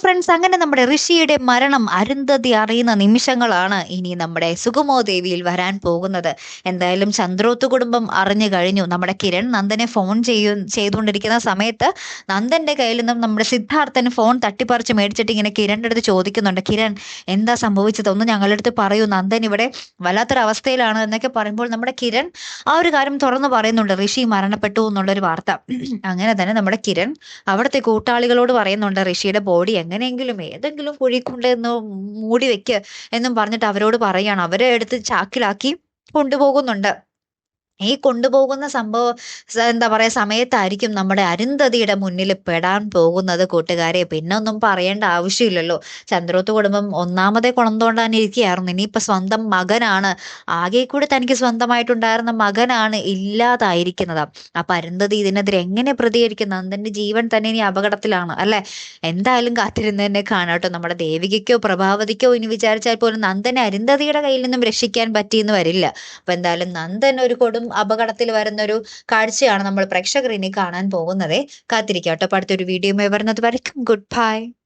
Friends അങ്ങനെ നമ്മുടെ ഋഷിയുടെ മരണം അരുന്ധതി അറിയുന്ന നിമിഷങ്ങളാണ് ഇനി നമ്മുടെ സുഗമോ ദേവിയിൽ വരാൻ പോകുന്നത്. എന്തായാലും ചന്ദ്രോത്ത് കുടുംബം അറിഞ്ഞു കഴിഞ്ഞു. നമ്മുടെ കിരൺ നന്ദനെ ഫോൺ ചെയ്യൂ ചെയ്തുകൊണ്ടിരിക്കുന്ന സമയത്ത് നന്ദന്റെ കയ്യിൽ നിന്നും നമ്മുടെ സിദ്ധാർത്ഥൻ ഫോൺ തട്ടിപ്പറിച്ച് മേടിച്ചിട്ട് ഇങ്ങനെ കിരണിന്റെ അടുത്ത് ചോദിക്കുന്നുണ്ട്. കിരൺ എന്താ സംഭവിച്ചത്? ഒന്ന് ഞങ്ങളുടെ അടുത്ത് പറയൂ. നന്ദൻ ഇവിടെ വല്ലാത്തൊരവസ്ഥയിലാണ് എന്നൊക്കെ പറയുമ്പോൾ നമ്മുടെ കിരൺ ആ ഒരു കാര്യം തുറന്നു പറയുന്നുണ്ട്. ഋഷി മരണപ്പെട്ടു എന്നുള്ളൊരു വാർത്ത. അങ്ങനെ തന്നെ നമ്മുടെ കിരൺ അവിടുത്തെ കൂട്ടാളികളോട് പറയുന്നുണ്ട് ഋഷിയുടെ ബോഡി എങ്ങനെയെങ്കിലും ഏതെങ്കിലും കുഴി മൂടി വെക്ക് എന്നും പറഞ്ഞിട്ട് അവരോട് പറയാണ്. അവരെ എടുത്ത് ചാക്കിലാക്കി കൊണ്ടുപോകുന്നുണ്ട്. ഈ കൊണ്ടുപോകുന്ന സംഭവം എന്താ പറയാ സമയത്തായിരിക്കും നമ്മുടെ അരുന്ധതിയുടെ മുന്നിൽ പെടാൻ പോകുന്നത് കൂട്ടുകാരെ. പിന്നെ ഒന്നും പറയേണ്ട ആവശ്യമില്ലല്ലോ. ചന്ദ്രോത്ത് കുടുംബം ഒന്നാമതെ കൊണന്തുകൊണ്ടാണ് ഇരിക്കുകയായിരുന്നു. ഇനിയിപ്പൊ സ്വന്തം മകനാണ്. ആകെ കൂടി തനിക്ക് സ്വന്തമായിട്ടുണ്ടായിരുന്ന മകനാണ് ഇല്ലാതായിരിക്കുന്നത്. അപ്പൊ അരുന്ധതി ഇതിനെതിരെ എങ്ങനെ പ്രതികരിക്കും നന്ദന്റെ ജീവൻ തന്നെ ഇനി അപകടത്തിലാണ് അല്ലേ? എന്തായാലും കാത്തിരുന്ന് തന്നെ കാണാട്ടോ. നമ്മുടെ ദേവികയ്ക്കോ പ്രഭാവതിക്കോ ഇനി വിചാരിച്ചാൽ പോലും നന്ദനെ അരുന്ധതിയുടെ കയ്യിൽ നിന്നും രക്ഷിക്കാൻ പറ്റിയെന്ന് വരില്ല. അപ്പൊ എന്തായാലും നന്ദൻ ഒരു കൊടും അപകടത്തിൽ വരുന്ന ഒരു കാഴ്ചയാണ് നമ്മൾ പ്രേക്ഷകർ ഇനി കാണാൻ പോകുന്നത്. കാത്തിരിക്കാം കേട്ടോ. അടുത്തൊരു വീഡിയോ വരുന്നത് വരയ്ക്കും. Good bye